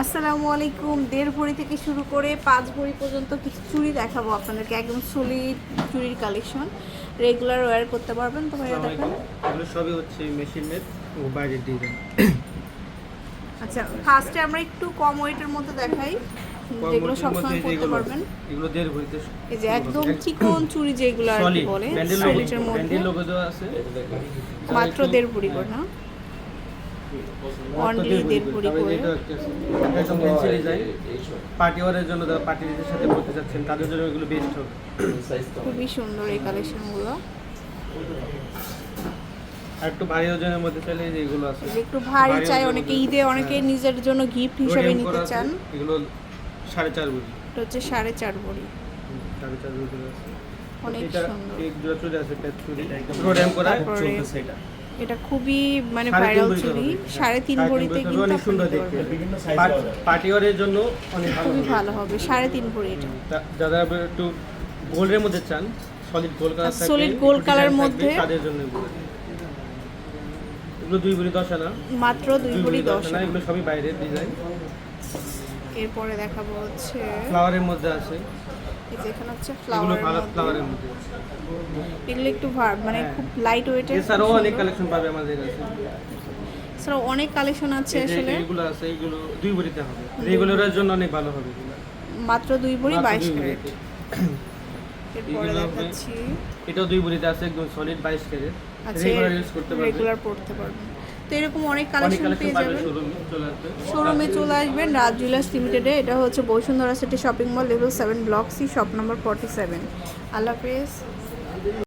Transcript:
আসসালামু আলাইকুম। দেড় ভরি থেকে শুরু করে পাঁচ ভরি পর্যন্ত কিছু চুড়ি দেখাবো আপনাদেরকে। একদম সলিড চুড়ির কালেকশন রেগুলার ওয়্যার করতে পারবেন তো ভাইয়া দেখেন। এগুলো সবই হচ্ছে মেশিন মেড ও বাইরের ডিজাইন আচ্ছা ফার্স্টে আমরা একটু কম ওয়েটের মধ্যে দেখাই। যেগুলো সবসময় পরতে পারবেন। এগুলো দেড় ভরিতে এই যে একদম চিকন চুড়ি যেগুলো আর বলে সলিডের মধ্যে। মাত্র দেড় ভরি করে না। Only দেড় করে। একদম ফ্যান্সি ডিজাইন পার্টি ওয়ারের জন্য পার্টিদের সাথে পড়তে চাচ্ছেন তাদের জন্য এগুলো বেস্ট হবে খুবই সুন্দর এই কালেকশনগুলো আর একটু ভারী ওজনের মধ্যে চাইলে এগুলো আছে। একটু ভারী ভারী চাই অনেকে ঈদে অনেকে হ্যাঁ। নিজের জন্য গিফট হিসেবে নিতে চান। এগুলো সাড়ে চার ভরি এটা হচ্ছে সাড়ে চার ভরি সাড়ে চার ভরি অনেক সুন্দর। এক জোড়া চুড়ি আছে প্যাচ চুড়ি রোডিয়াম করা চলতেছে এটা। এটা খুবই মানে সাড়ে তিন ভাইরাল চুড়ি সাড়ে তিন ভরিতে কিন্তু। পার্টি ওয়ারের জন্য অনেক ভালো খুবই ভালো হবে সাড়ে তিন ভরি এটা। যারা একটু গোল্ডের মধ্যে চান solid gold colour solid gold colour মধ্যে? তাদের জন্য এগুলো। এগুলো দুই ভরি দশ আনা। মাত্র দুই ভরি দশ আনা এগুলো সবই বাইরের ডিজাইন এরপরে দেখাবো হচ্ছে ফ্লাওয়ারের মধ্যে আছে। এই যে এখানে হচ্ছে ফ্লাওয়ার ফ্লাওয়ারের মধ্যে। এগুলো একটু ভার- মানে হ্যাঁ। খুব লাইট ওয়েটের এছাড়াও অনেক কালেকশন পাবে আমাদের কাছে। এছাড়াও অনেক কালেকশন আছে আসলে। এগুলো আছে এগুলো দুই ভরিতে হবে। রেগুলারের জন্য অনেক ভালো হবে মাত্র দুই ভরি মাত্র বাইশ দুই ক্যারেট ভরিতে। এরপরে দেখাচ্ছি। এটাও দুই ভরিতে আছে একদম সলিড বাইশ ক্যারেট রেগুলার ইউজ করতে পারবে। রেগুলার পড়তে পারবেন। তো এরকম অনেক কালেকশন পেয়ে যাবেন। শোরুমে চলে শোরুমে চলে আসবেন রাজ জুয়েলার্স লিমিটেডে এটা হচ্ছে Bashundhara City shopping mall level seven block C shop number forty seven আল্লাহ হাফেজ।